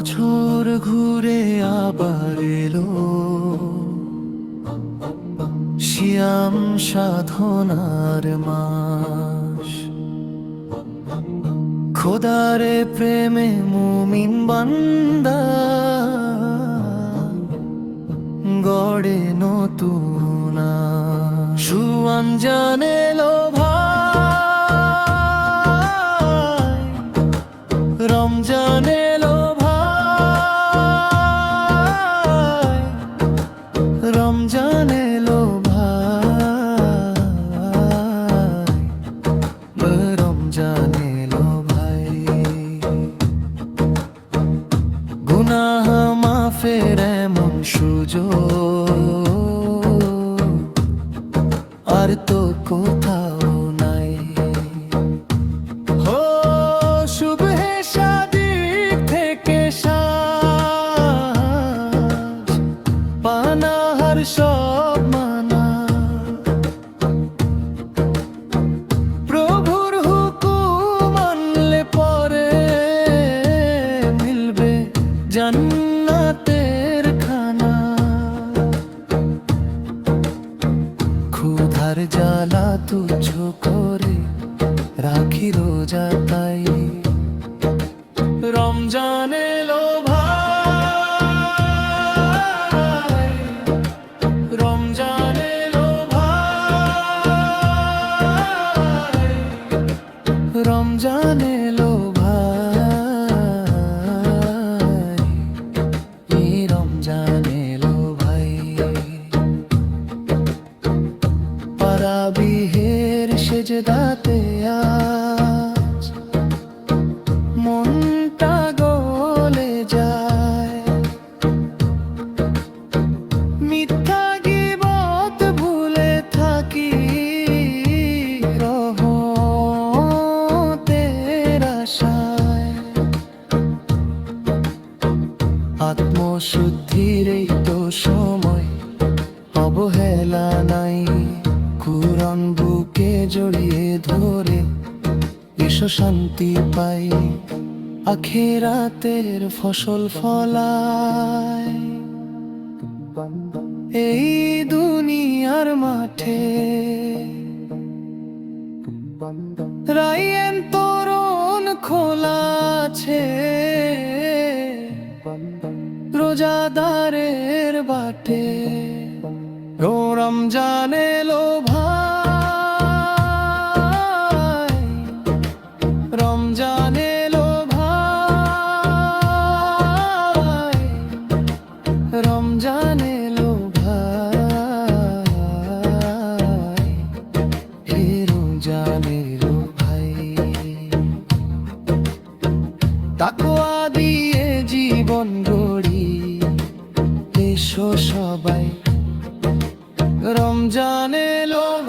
বছর ঘুরে আবার এলো। শিয়াম সাধনার মাস। খোদারে প্রেমে মুমিন বান্দা। গড়ে নতুন সুয়ান জানে লো গুনাহ মাফের এমন সুযোগ। আর তো কোথাও খানা। ক্ষুধার জ্বালা করে রাখি রোজা তাই। রমজান এলো পারাবিহের সেজদাতে আজ মনটা গলে যায়। মিথ্যা গিবত ভুলে থাকি রহমতের আশায়। আত্মশুদ্ধির তো সময়, অবহেলা নাই। কুরন বুকে জড়িয়ে ধরে এসো শান্তি পাই। আখেরাতের ফসল ফলায়। এই দুনিয়ার মাঠে রাইয়েন তরুণ খোলা আছে। রোজাদারের বাটে। ও রমজান এলো তাকোয়া দিয়ে জীবন গড়ি। এসো সবাই। রমজান এলো